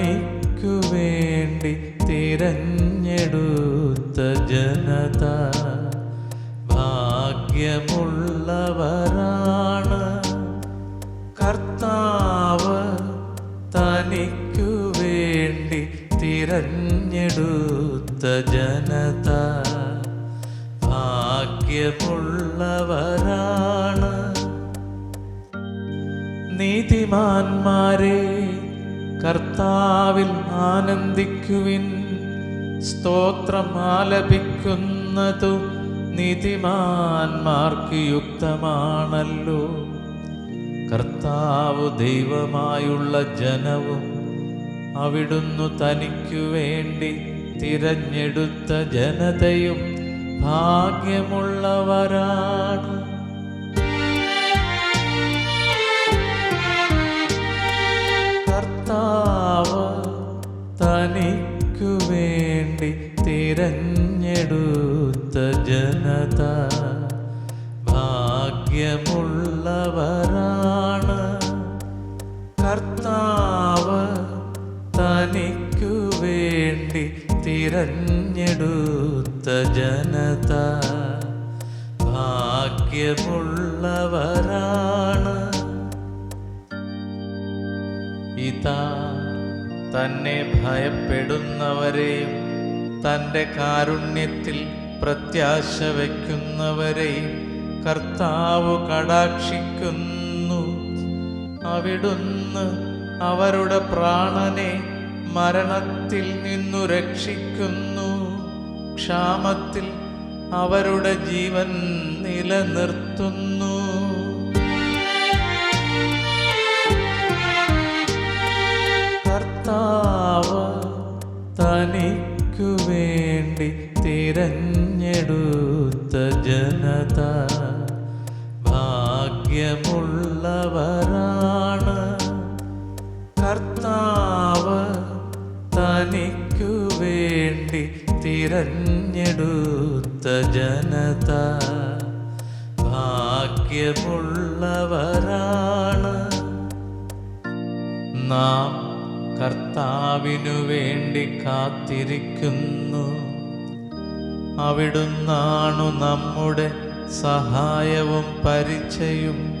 തനിക്കു വേണ്ടി തിരഞ്ഞെടുത്ത ജനത ഭാഗ്യമുള്ളവരാണ്. കർത്താവ് തനിക്കു വേണ്ടി തിരഞ്ഞെടുത്ത ജനത ഭാഗ്യമുള്ളവരാണ്. നീതിമാന്മാരെ കർത്താവിൽ ആനന്ദിക്കുവിൻ സ്തോത്രമാലപിക്കുന്നതു നിതിമാന്മാർക്ക് യുക്തമാണല്ലോ. കർത്താവ് ദൈവമായുള്ള ജനവും അവിടുന്നു തനിക്കു വേണ്ടി തിരഞ്ഞെടുത്ത ജനതയും ഭാഗ്യമുള്ളവരാണ്. തനിക്കു വേണ്ടി തിരഞ്ഞെടുത്ത ജനത ഭാഗ്യമുള്ളവരാണ്. കർത്താവ് തനിക്കു വേണ്ടി തിരഞ്ഞെടുത്ത ജനത ഭാഗ്യമുള്ളവരാണ്. ഇതാ തന്നെ ഭയപ്പെടുന്നവരെയും തന്റെ കാരുണ്യത്തിൽ പ്രത്യാശ വയ്ക്കുന്നവരെയും കർത്താവ് കടാക്ഷിക്കുന്നു. അവിടുന്ന് അവരുടെ പ്രാണനെ മരണത്തിൽ നിന്നു രക്ഷിക്കുന്നു. ക്ഷാമത്തിൽ അവരുടെ ജീവൻ നിലനിർത്തുന്നു. കർത്താവ് തനിക്കു വേണ്ടി തിരഞ്ഞെടുത്ത ജനത ഭാഗ്യമുള്ളവരാണ്. കർത്താവ് തനിക്കു വേണ്ടി തിരഞ്ഞെടുത്ത ജനത ഭാഗ്യമുള്ളവരാണ്. നാം കർത്താവിനു വേണ്ടി കാത്തിരിക്കുന്നു. അവിടുന്നാണു നമ്മുടെ സഹായവും പരിചയും.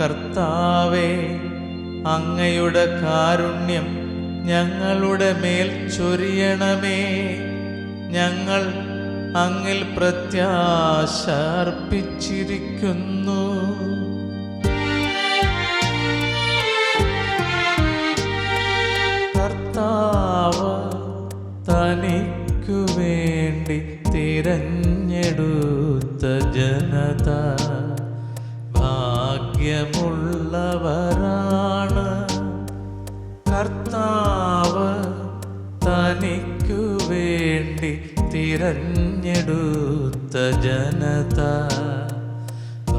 കർത്താവേ അങ്ങയുടെ കാരുണ്യം ഞങ്ങളുടെ മേൽ ചൊരിയണമേ. ഞങ്ങൾ അങ്ങിൽ പ്രത്യാശ തനിക്കു വേണ്ടി തിരഞ്ഞെടുത്ത ജനത ഭാഗ്യമുള്ളവരാണ്. കർത്താവ് തനിക്കു വേണ്ടി തിരഞ്ഞെടുത്ത ജനത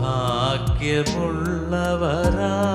ഭാഗ്യമുള്ളവരാണ്.